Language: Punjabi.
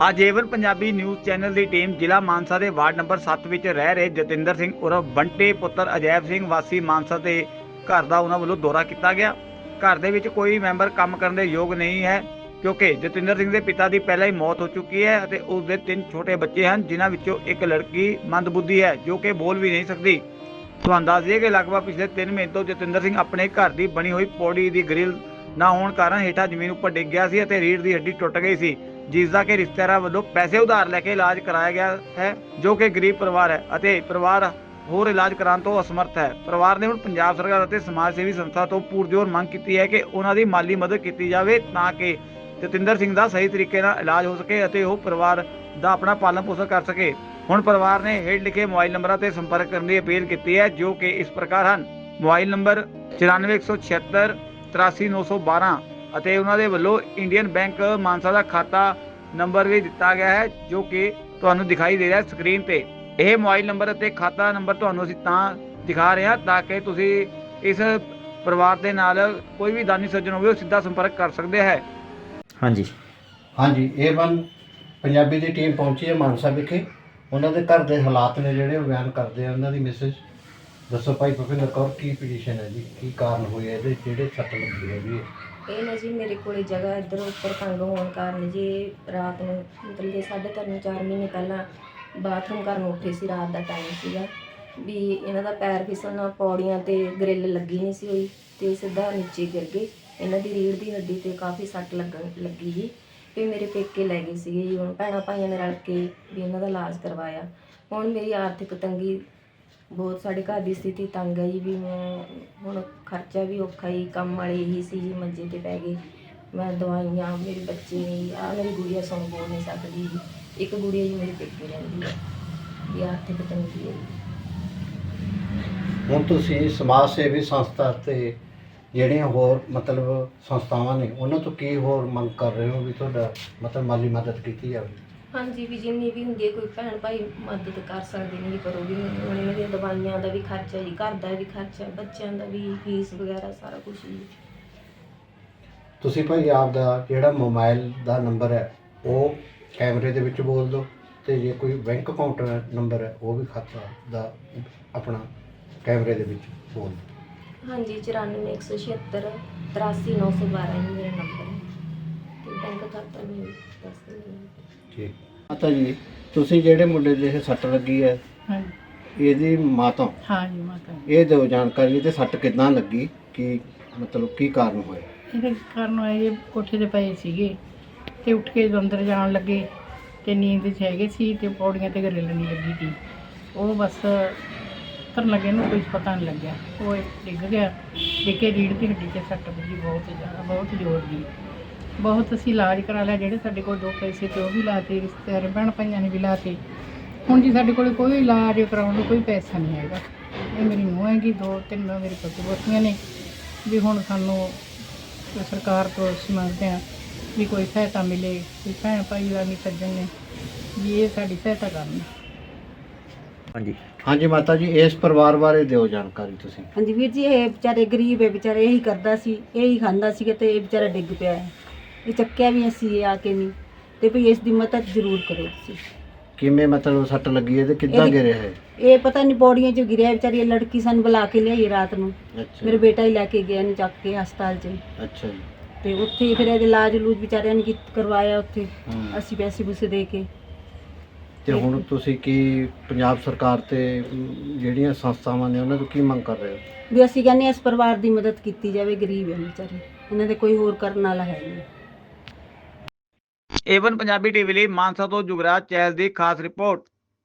ਅੱਜ ਪੰਜਾਬੀ ਨਿਊਜ਼ ਚੈਨਲ ਦੀ ਟੀਮ ਜ਼ਿਲ੍ਹਾ ਮਾਨਸਾ ਦੇ ਵਾਰਡ ਨੰਬਰ 7 ਵਿੱਚ ਰਹਿ ਰਹੇ ਜਤਿੰਦਰ ਸਿੰਘ ਉਰਫ ਬੰਟੇ ਪੁੱਤਰ ਅਜੈਬ ਸਿੰਘ ਵਾਸੀ ਮਾਨਸਾ ਦੇ ਘਰ ਦਾ ਉਹਨਾਂ ਵੱਲੋਂ ਦੌਰਾ ਕੀਤਾ ਗਿਆ। ਘਰ ਦੇ ਵਿੱਚ ਕੋਈ ਮੈਂਬਰ ਕੰਮ ਕਰਨ ਦੇ ਯੋਗ ਨਹੀਂ ਹੈ, ਕਿਉਂਕਿ ਜਤਿੰਦਰ ਸਿੰਘ ਦੇ ਪਿਤਾ ਦੀ ਪਹਿਲਾਂ ਹੀ ਮੌਤ ਹੋ ਚੁੱਕੀ ਹੈ ਅਤੇ ਉਸ ਦੇ ਤਿੰਨ ਛੋਟੇ ਬੱਚੇ ਹਨ, ਜਿਨ੍ਹਾਂ ਵਿੱਚੋਂ ਇੱਕ ਲੜਕੀ ਮੰਦਬੁੱਧੀ ਹੈ, ਜੋ ਕਿ ਬੋਲ ਵੀ ਨਹੀਂ ਸਕਦੀ। ਤੁਹਾਨੂੰ ਦੱਸ ਦਈਏ ਕਿ ਲਗਭਗ ਪਿਛਲੇ 3 ਮਹੀਨੇ ਤੋਂ ਜਤਿੰਦਰ ਸਿੰਘ ਆਪਣੇ ਘਰ ਦੀ ਬਣੀ ਹੋਈ ਪੌੜੀ ਦੀ ਗ੍ਰਿਲ ਨਾ ਹੋਣ ਕਾਰਨ ਹੇਠਾਂ ਜ਼ਮੀਨ ਉੱਪਰ ਡਿੱਗ ਗਿਆ ਸੀ ਅਤੇ ਰੀੜ ਦੀ ਹੱਡੀ ਟੁੱਟ ਗਈ ਸੀ। ਜਿਸ ਦਾ ਕਿ ਰਿਸ਼ਤੇਦਾਰਾਂ ਵੱਲੋਂ ਪੈਸੇ ਉਧਾਰ ਲੈ ਕੇ ਇਲਾਜ ਕਰਾਇਆ ਗਿਆ ਹੈ, ਜੋ ਕਿ ਗਰੀਬ ਪਰਿਵਾਰ ਹੈ ਅਤੇ ਪਰਿਵਾਰ ਹੋਰ ਇਲਾਜ ਕਰਾਉਣ ਤੋਂ ਅਸਮਰਥ ਹੈ। ਪਰਿਵਾਰ ਨੇ ਹੁਣ ਪੰਜਾਬ ਸਰਕਾਰ ਅਤੇ ਸਮਾਜ ਸੇਵੀ ਸੰਸਥਾ ਤੋਂ ਪੁਰਜੋਰ ਮੰਗ ਕੀਤੀ ਹੈ ਕਿ ਉਹਨਾਂ ਦੀ ਮਾਲੀ ਮਦਦ ਕੀਤੀ ਜਾਵੇ ਤਾਂ ਕਿ ਜਤਿੰਦਰ ਸਿੰਘ ਦਾ ਸਹੀ ਤਰੀਕੇ ਨਾਲ ਇਲਾਜ ਹੋ ਸਕੇ ਅਤੇ ਉਹ ਪਰਿਵਾਰ ਦਾ ਆਪਣਾ ਪਾਲਣ ਪੋਸ਼ਣ ਕਰ ਸਕੇ। ਹੁਣ ਪਰਿਵਾਰ ਨੇ ਹੇਠ ਲਿਖੇ ਮੋਬਾਈਲ ਨੰਬਰਾਂ ਤੇ ਸੰਪਰਕ ਕਰਨ ਦੀ ਅਪੀਲ ਕੀਤੀ ਹੈ, ਜੋ ਕਿ ਇਸ ਪ੍ਰਕਾਰ ਹਨ। ਮੋਬਾਈਲ ਨੰਬਰ 94176 83912 ਅਤੇ ਉਹਨਾਂ ਦੇ ਵੱਲੋਂ ਇੰਡੀਅਨ ਬੈਂਕ ਮਾਨਸਾ ਦਾ ਖਾਤਾ ਨੰਬਰ ਵੀ ਦਿੱਤਾ ਗਿਆ ਹੈ ਜੋ ਕਿ ਤੁਹਾਨੂੰ ਦਿਖਾਈ ਦੇ ਰਿਹਾ ਹੈ ਸਕਰੀਨ ਤੇ। ਇਹ ਮੋਬਾਈਲ ਨੰਬਰ ਅਤੇ ਖਾਤਾ ਨੰਬਰ ਤੁਹਾਨੂੰ ਅਸੀਂ ਤਾਂ ਦਿਖਾ ਰਹੇ ਹਾਂ ਤਾਂ ਕਿ ਤੁਸੀਂ ਇਸ ਪਰਿਵਾਰ ਦੇ ਨਾਲ ਕੋਈ ਵੀ ਦਾਨੀ ਸੱਜਣ ਹੋਵੇ ਉਹ ਸਿੱਧਾ ਸੰਪਰਕ ਕਰ ਸਕਦੇ ਹੈ। ਹਾਂਜੀ। ਹਾਂਜੀ ਇਹ ਵਨ ਪੰਜਾਬੀ ਦੀ ਟੀਮ ਪਹੁੰਚੀ ਹੈ ਮਾਨਸਾ ਵਿਖੇ। ਉਹਨਾਂ ਦੇ ਘਰ ਦੇ ਹਾਲਾਤ ਨੇ ਜਿਹੜੇ ਉਹ ਬਿਆਨ ਕਰਦੇ ਆ। ਉਹਨਾਂ ਦੀ ਮੈਸੇਜ ਦੱਸੋ ਭਾਈ ਭੁਪਿੰਦਰ ਕੌਰ ਕੀ ਪੋਜੀਸ਼ਨ ਹੈ ਜੀ? ਕੀ ਕਾਰਨ ਹੋਏ ਇਹਦੇ? ਜਿਹੜੇ ਸੱਟ ਲੱਗੀ ਹੈ। ਜੀ ਇਹ ਨਾ ਜੀ ਮੇਰੇ ਕੋਲੇ ਜਗ੍ਹਾ ਇੱਧਰ ਉੱਪਰ ਤੰਗ ਹੋਣ ਕਾਰਨ ਜੀ ਰਾਤ ਨੂੰ ਮਤਲਬ ਕਿ ਸਾਢੇ ਤਿੰਨ, ਚਾਰ ਮਹੀਨੇ ਪਹਿਲਾਂ ਬਾਥਰੂਮ ਕਰਨ ਉੱਠੇ ਸੀ ਰਾਤ ਦਾ ਟਾਈਮ ਸੀਗਾ। ਵੀ ਇਹਨਾਂ ਦਾ ਪੈਰ ਫਿਸਲਣਾ ਪੌੜੀਆਂ ਤੇ ਗ੍ਰਿਲ ਲੱਗੀ ਨਹੀਂ ਸੀ ਹੋਈ ਤੇ ਸਿੱਧਾ ਨੀਚੇ ਗਿਰ ਗਏ। ਇਹਨਾਂ ਦੀ ਰੀੜ੍ਹ ਦੀ ਹੱਡੀ ਤੇ ਕਾਫੀ ਸੱਟ ਲੱਗਣ ਲੱਗੀ ਜੀ ਤੇ ਮੇਰੇ ਪੇਕੇ ਲੈ ਗਏ ਸੀਗੇ ਜੀ। ਹੁਣ ਭੈਣਾਂ ਭਾਈਆਂ ਨੇ ਰਲ ਕੇ ਵੀ ਇਹਨਾਂ ਦਾ ਇਲਾਜ ਕਰਵਾਇਆ। ਹੁਣ ਮੇਰੀ ਆਰਥਿਕ ਤੰਗੀ ਬਹੁਤ ਸਾਡੇ ਘਰ ਦੀ ਸਥਿਤੀ ਤੰਗ ਹੈ ਜੀ ਵੀ ਮੈਂ ਹੁਣ ਖਰਚਾ ਵੀ ਔਖਾ ਹੀ, ਕੰਮ ਵਾਲੇ ਹੀ ਸੀ ਜੀ, ਮੰਜੇ ਤੇ ਪੈ ਗਏ। ਮੈਂ ਦਵਾਈਆਂ, ਮੇਰੇ ਬੱਚੇ ਨੇ ਆ ਮੇਰੀ ਗੁੜੀਆ ਸੁਣ ਬੋਲ ਨਹੀਂ ਸਕਦੀ ਜੀ। ਇੱਕ ਗੁੜੀਆ ਜੀ ਮੇਰੀ ਪੇਕੇ ਰਹਿੰਦੀ ਹੈ ਵੀ ਆਰਥਿਕ ਤੰਗੀ ਹੈ ਜੀ। ਹੁਣ ਤੁਸੀਂ ਸਮਾਜ ਸੇਵੀ ਸੰਸਥਾ ਤੇ ਜਿਹੜੀਆਂ ਹੋਰ ਮਤਲਬ ਸੰਸਥਾਵਾਂ ਨੇ, ਉਹਨਾਂ ਤੋਂ ਕੀ ਹੋਰ ਮੰਗ ਕਰ ਰਹੇ ਹੋ ਵੀ ਤੁਹਾਡਾ ਮਤਲਬ ਮਾਲੀ ਮਦਦ ਕੀਤੀ ਜਾਵੇ? ਹਾਂਜੀ ਵੀ ਜਿੰਨੀ ਵੀ ਹੁੰਦੀ ਹੈ ਕੋਈ ਭੈਣ ਭਾਈ ਮਦਦ ਕਰ ਸਕਦੇ ਨੇ ਵੀ ਹੁਣ ਇਹਨਾਂ ਦੀਆਂ ਦਵਾਈਆਂ ਦਾ ਵੀ ਖਰਚਾ ਜੀ ਘਰ ਦਾ ਵੀ ਖਰਚਾ ਬੱਚਿਆਂ ਦਾ ਵੀ ਫੀਸ ਵਗੈਰਾ ਸਾਰਾ ਕੁਝ ਜੀ। ਤੁਸੀਂ ਭਾਈ ਆਪ ਦਾ ਜਿਹੜਾ ਮੋਬਾਈਲ ਦਾ ਨੰਬਰ ਹੈ ਉਹ ਕੈਮਰੇ ਦੇ ਵਿੱਚ ਬੋਲ ਦਿਓ ਤੇ ਜੇ ਕੋਈ ਬੈਂਕ ਅਕਾਊਂਟ ਨੰਬਰ ਹੈ ਉਹ ਵੀ ਖਾਤਾ ਦਾ ਆਪਣਾ ਕੈਮਰੇ ਦੇ ਵਿੱਚ ਬੋਲ ਦਿਓ। ਹਾਂਜੀ 94176 83912 ਜੀ ਮੇਰਾ ਨੰਬਰ ਹੈ। ਬੈਂਕ ਖਾਤਾ ਵੀ ਦੱਸ ਦਿੰਦੀ ਹਾਂ ਠੀਕ ਮਾਤਾ ਜੀ ਤੁਸੀਂ ਜਿਹੜੇ ਮੁੰਡੇ ਦੇ ਇਹ ਸੱਟ ਲੱਗੀ ਹੈ ਹਾਂਜੀ। ਇਹਦੀ ਮਾਤਾ? ਹਾਂਜੀ ਮਾਤਾ ਇਹ ਦਿਓ ਜਾਣਕਾਰੀ ਇਹਦੇ ਸੱਟ ਕਿੱਦਾਂ ਲੱਗੀ? ਕੀ ਮਤਲਬ ਕੀ ਕਾਰਨ ਹੋਇਆ? ਇਹਦੇ ਕਾਰਨ ਇਹ ਕੋਠੇ ਤੇ ਪਏ ਸੀਗੇ ਤੇ ਉੱਠ ਕੇ ਅੰਦਰ ਜਾਣ ਲੱਗੇ ਤੇ ਨੀਂਦ 'ਚ ਹੈਗੇ ਸੀ ਤੇ ਪੌੜੀਆਂ ਤੇ ਗਰਿੱਲ ਨਹੀਂ ਲੱਗੀ ਸੀ। ਉਹ ਬਸ ਤਰਨ ਲੱਗੇ ਨੂੰ ਕੁਝ ਪਤਾ ਨਹੀਂ ਲੱਗਿਆ। ਉਹ ਡਿੱਗ ਗਿਆ। ਡਿੱਗ ਰੀੜ ਦੀ ਹੱਡੀ 'ਚ ਸੱਟ ਵੱਜੀ ਬਹੁਤ ਜ਼ਿਆਦਾ ਬਹੁਤ ਜ਼ੋਰ ਦੀ। ਬਹੁਤ ਅਸੀਂ ਇਲਾਜ ਕਰਾ ਲਿਆ ਜਿਹੜੇ ਸਾਡੇ ਕੋਲ ਦੋ ਪੈਸੇ ਤੇ ਉਹ ਵੀ ਲਾਤੇ ਰਿਸ਼ਤੇਦਾਰ ਭੈਣ ਭਾਈਆਂ ਨੇ ਵੀ ਲਾਤੇ ਹੁਣ ਜੀ ਸਾਡੇ ਕੋਲ ਕੋਈ ਇਲਾਜ ਕਰਾਉਣ ਨੂੰ ਕੋਈ ਪੈਸਾ ਨਹੀਂ ਹੈਗਾ। ਇਹ ਮੇਰੀ ਨੂੰਹ ਹੈਗੀ ਦੋ ਤਿੰਨ ਮੇਰੇ ਪੁੱਤ ਪੋਤੀਆਂ ਨੇ। ਵੀ ਹੁਣ ਸਾਨੂੰ ਸਰਕਾਰ ਤੋਂ ਅਸੀਂ ਮੰਗਦੇ ਹਾਂ ਵੀ ਕੋਈ ਸਹਾਇਤਾ ਮਿਲੇ ਕੋਈ ਭੈਣ ਭਾਈ ਦਾ ਨਹੀਂ ਸੱਜਣ ਨੇ। ਵੀ ਇਹ ਸਾਡੀ ਸਹਾਇਤਾ ਕਰਨ। ਹਾਂਜੀ। ਹਾਂਜੀ ਮਾਤਾ ਜੀ ਇਸ ਪਰਿਵਾਰ ਬਾਰੇ ਦਿਓ ਜਾਣਕਾਰੀ ਤੁਸੀਂ। ਹਾਂਜੀ ਵੀਰ ਜੀ ਇਹ ਵਿਚਾਰੇ ਗਰੀਬ ਹੈ ਵਿਚਾਰੇ ਇਹੀ ਕਰਦਾ ਸੀ ਇਹੀ ਖਾਂਦਾ ਸੀਗਾ ਤੇ ਇਹ ਵਿਚਾਰਾ ਡਿੱਗ ਪਿਆ ਹੈ। ਇਹ ਚੱਕਿਆ ਵੀ ਅਸੀਂ ਆ ਕੇ ਨਹੀਂ। ਤੇ ਭਈ ਇਸ ਦੀ ਮਦਦ ਜ਼ਰੂਰ ਕਰੋ ਤੁਸੀਂ। ਕਿਵੇਂ ਮਤਲਬ ਸੱਟ ਲੱਗੀ ਹੈ ਤੇ ਕਿੱਦਾਂ ਇਹਦੀ- ਗਿਰਿਆ ਹੈ? ਇਹ ਪਤਾ ਨਹੀਂ ਪੌੜੀਆਂ 'ਚ ਗਿਰਿਆ ਵਿਚਾਰੀ ਇਹ ਲੜਕੀ ਸਾਨੂੰ ਬੁਲਾ ਕੇ ਲਿਆਈ ਰਾਤ ਨੂੰ। ਅੱਛਾ। ਮੇਰੇ ਬੇਟਾ ਹੀ ਲੈ ਕੇ ਗਿਆ ਇਹਨੂੰ ਚੱਕ ਕੇ ਹਸਪਤਾਲ 'ਚ। ਅੱਛਾ ਜੀ। ਤੇ ਉੱਥੇ ਹੀ ਫਿਰ ਇਹਦੇ ਇਲਾਜ ਲੂਜ ਵਿਚਾਰਿਆਂ ਨੇ ਕੀਤ- ਕਰਵਾਇਆ ਉੱਥੇ। ਹਮ। ਅਸੀਂ ਪੈਸੇ ਪੂਸੇ ਦੇ ਕੇ। ਤੇ ਹੁਣ ਤੁਸੀਂ ਕੀ ਪੰਜਾਬ ਸਰਕਾਰ ਤੇ ਅਮ, ਜਿਹੜੀਆਂ ਸੰਸਥਾਵਾਂ ਨੇ ਉਹਨਾਂ ਤੋਂ ਕੀ ਮੰਗ ਕਰ ਰਹੇ ਹੋ? ਵੀ ਅਸੀਂ ਕਹਿੰਦੇ ਹਾਂ ਇਸ ਪਰਿਵਾਰ ਦੀ ਮਦਦ ਕੀਤੀ ਜਾਵੇ ਗਰੀਬ ਹੈ ਵਿਚਾਰੇ। ਇਹਨਾਂ ਦੇ ਕੋਈ ਹੋਰ ਕਰਨ ਵਾਲਾ ਹੈ ਨਹੀਂ। ਏਵਨ ਪੰਜਾਬੀ ਟੀਵੀ ਲਈ ਮਾਨਸਾ ਤੋਂ ਜੁਗਰਾਜ ਚੈਲ ਦੀ ਖਾਸ ਰਿਪੋਰਟ।